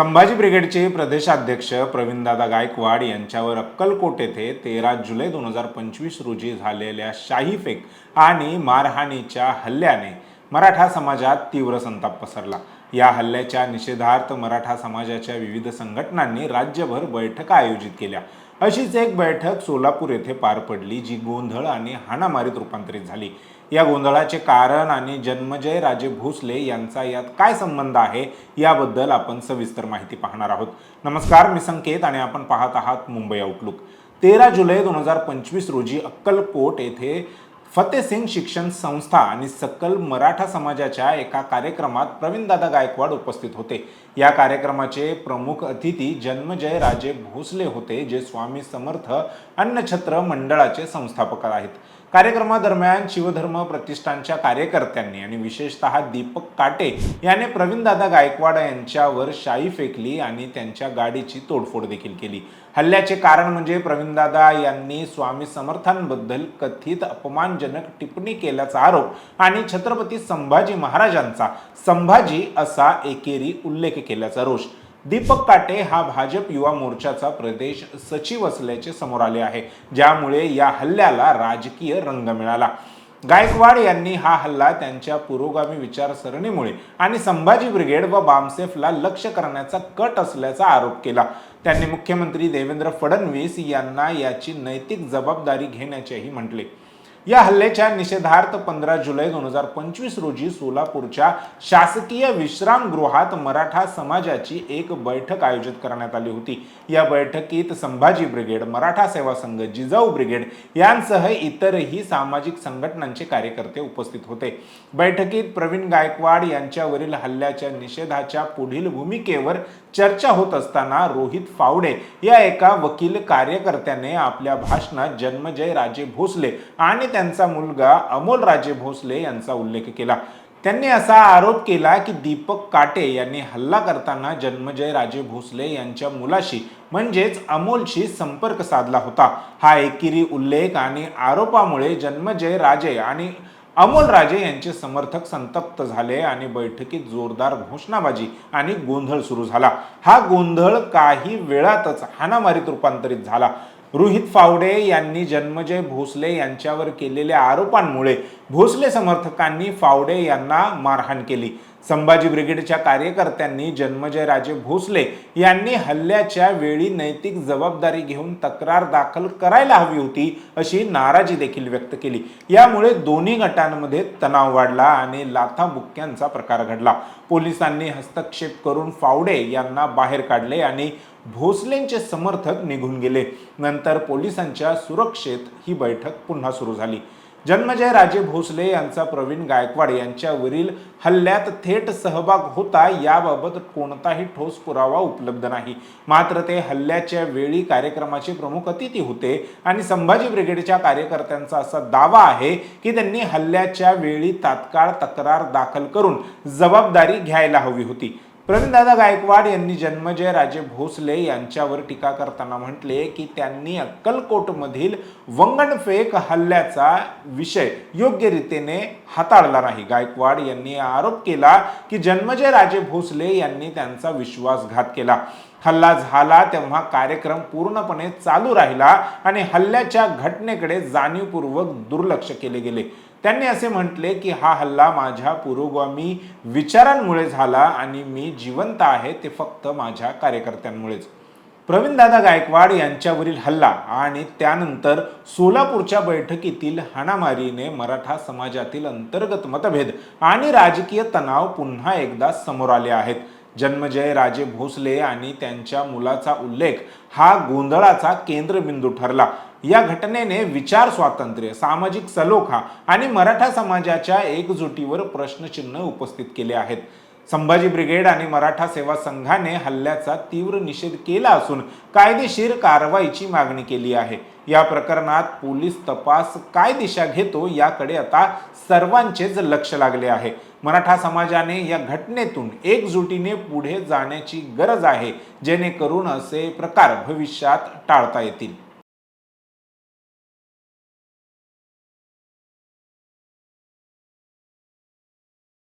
संभाजी ब्रिगेडचे प्रदेशाध्यक्ष प्रवीणदादा गायकवाड यांच्यावर अक्कलकोट येथे तेरा जुलै दोन हजार पंचवीस रोजी झालेल्या शाही फेक आणि मारहाणीच्या हल्ल्याने मराठा समाजात तीव्र संताप पसरला. या हल्ल्याच्या निषेधार्थ मराठा समाजाच्या विविध संघटनांनी राज्यभर बैठका आयोजित केल्या. अशीच एक बैठक सोलापूर येथे पार पडली जी गोंधळ आणि हाणामारीत रूपांतरित झाली. या गोंधळाचे कारण आणि जन्मजय राजे भोसले यांचा यात काय संबंध आहे याबद्दल आपण सविस्तर माहिती पाहणार आहोत. नमस्कार मी संकेत आणि आपण पाहत आहात मुंबई आउटलुक तेरा जुलै दोन हजार पंचवीस रोजी अक्कलकोट येथे फतेसिंग शिक्षण संस्था आणि सकल मराठा समाजाच्या एका कार्यक्रमात प्रवीणदादा गायकवाड उपस्थित होते. या कार्यक्रमाचे प्रमुख अतिथी जन्मजय राजे भोसले होते जे स्वामी समर्थ अन्नछत्र मंडळाचे संस्थापक आहेत. कार्यक्रमादरम्यान शिवधर्म प्रतिष्ठानच्या कार्यकर्त्यांनी आणि विशेषतः दीपक काटे याने प्रवीणदादा गायकवाड यांच्यावर शाई फेकली आणि त्यांच्या गाडीची तोडफोड देखील केली. हल्ल्याचे कारण म्हणजे प्रवीणदादा यांनी स्वामी समर्थांबद्दल कथित अपमान अपमानजनक टिप्पणी केल्याचा आरोप आणि छत्रपती संभाजी महाराजांचा संभाजी असा एकेरी उल्लेख केल्याचा रोष. दीपक काटे हा भाजप युवा मोर्चाचा प्रदेश सचिव असल्याचे समोर आले आहे ज्यामुळे या हल्ल्याला राजकीय रंग मिळाला. गायकवाड यांनी हा हल्ला त्यांच्या पुरोगामी विचारसरणीमुळे आणि संभाजी ब्रिगेड व बामसेफला लक्ष करण्याचा कट असल्याचा आरोप केला. त्यांनी मुख्यमंत्री देवेंद्र फडणवीस यांना याची नैतिक जबाबदारी घेण्याचेही म्हटले. या हल्ल्याच्या निषेधार्थ पंधरा जुलै दोन हजार पंचवीस रोजी सोलापूरच्या शासकीय विश्रामगृहात मराठा समाजाची एक बैठक आयोजित करण्यात आली होती. या बैठकीत संभाजी ब्रिगेड मराठा सेवा संघ जिजाऊ ब्रिगेड यांसह इतरही सामाजिक संघटनांचे कार्यकर्ते उपस्थित होते. बैठकीत प्रवीण गायकवाड यांच्यावरील हल्ल्याच्या निषेधाच्या पुढील भूमिकेवर चर्चा होत असताना रोहित फावडे या एका वकील कार्यकर्त्याने आपल्या भाषणात जन्मजय राजे भोसले आणि त्यांचा मुलगा अमोल राजे भोसले यांचा उल्लेख केला. त्यांनी असा आरोप केला की दीपक काटे यांनी हल्ला करताना जन्मजय राजे भोसले यांच्या मुलाशी म्हणजेच अमोलशी संपर्क साधला होता. हा एकेरी उल्लेख आणि आरोपामुळे जन्मजय राजे आणि अमोल राजे यांचे समर्थक संतप्त झाले आणि बैठकीत जोरदार घोषणाबाजी आणि गोंधळ सुरू झाला. हा गोंधळ काही वेळातच हाणामारीत रूपांतरित झाला. रोहित फावडे यांनी जन्मजय भोसले यांच्यावर केलेल्या आरोपांमुळे भोसले समर्थकांनी फावडे यांना मारहाण केली. संभाजी ब्रिगेडच्या कार्यकर्त्यांनी जन्मजय राजे भोसले यांनी हल्ल्याच्या वेळी नैतिक जबाबदारी घेऊन तक्रार दाखल करायला हवी होती अशी नाराजी देखील व्यक्त केली. यामुळे दोन्ही गटांमध्ये तणाव वाढला आणि लाथाबुक्क्यांचा प्रकार घडला. पोलिसांनी हस्तक्षेप करून फावडे यांना बाहेर काढले आणि भोसलेंचे समर्थक निघून गेले. नंतर पोलिसांच्या सुरक्षेत ही बैठक पुन्हा सुरू झाली. जन्मजय राजे भोसले यांचा प्रवीण गायकवाड यांच्यावरील हल्ल्यात थेट सहभाग होता याबाबत कोणताही ठोस पुरावा उपलब्ध नाही. मात्र ते हल्ल्याच्या वेळी कार्यक्रमाचे प्रमुख अतिथी होते आणि संभाजी ब्रिगेडच्या कार्यकर्त्यांचा असा दावा आहे की त्यांनी हल्ल्याच्या वेळी तात्काळ तक्रार दाखल करून जबाबदारी घ्यायला हवी होती. प्रवीणदादा गायकवाड यांनी जन्मजय राजे भोसले यांच्यावर टीका करताना म्हटले की त्यांनी अक्कलकोटमधील वंगणफेक हल्ल्याचा विषय योग्य रीतीने हाताळला नाही. गायकवाड यांनी आरोप केला की जन्मजय राजे भोसले यांनी त्यांचा विश्वासघात केला. हल्ला झाला तेव्हा कार्यक्रम पूर्णपणे चालू राहिला आणि हल्ल्याच्या घटनेकडे जाणीवपूर्वक दुर्लक्ष केले गेले. त्यांनी असे म्हटले की हा हल्ला माझ्या पुरोगामी विचारांमुळे झाला आणि मी जिवंत आहे ते फक्त माझ्या कार्यकर्त्यांमुळेच. प्रवीणदादा गायकवाड यांच्यावरील हल्ला आणि त्यानंतर सोलापूरच्या बैठकीतील हाणामारीने मराठा समाजातील अंतर्गत मतभेद आणि राजकीय तणाव पुन्हा एकदा समोर आले आहेत. जन्मजय राजे भोसले आणि त्यांच्या मुलाचा उल्लेख हा गोंधळाचा केंद्रबिंदू ठरला. या घटनेने विचार स्वातंत्र्य सामाजिक सलोखा आणि मराठा समाजाच्या एकजुटीवर प्रश्नचिन्ह उपस्थित केले आहेत. संभाजी ब्रिगेड आणि मराठा सेवा संघाने हल्ल्याचा तीव्र निषेध केला असून कायदेशीर कारवाईची मागणी केली आहे. या प्रकरणात पोलीस तपास काय दिशा घेतो याकडे आता सर्वांचेच लक्ष लागले आहे. मराठा समाजाने या घटनेतून एकजुटीने पुढे जाण्याची गरज आहे जेणेकरून असे प्रकार भविष्यात टाळता येतील.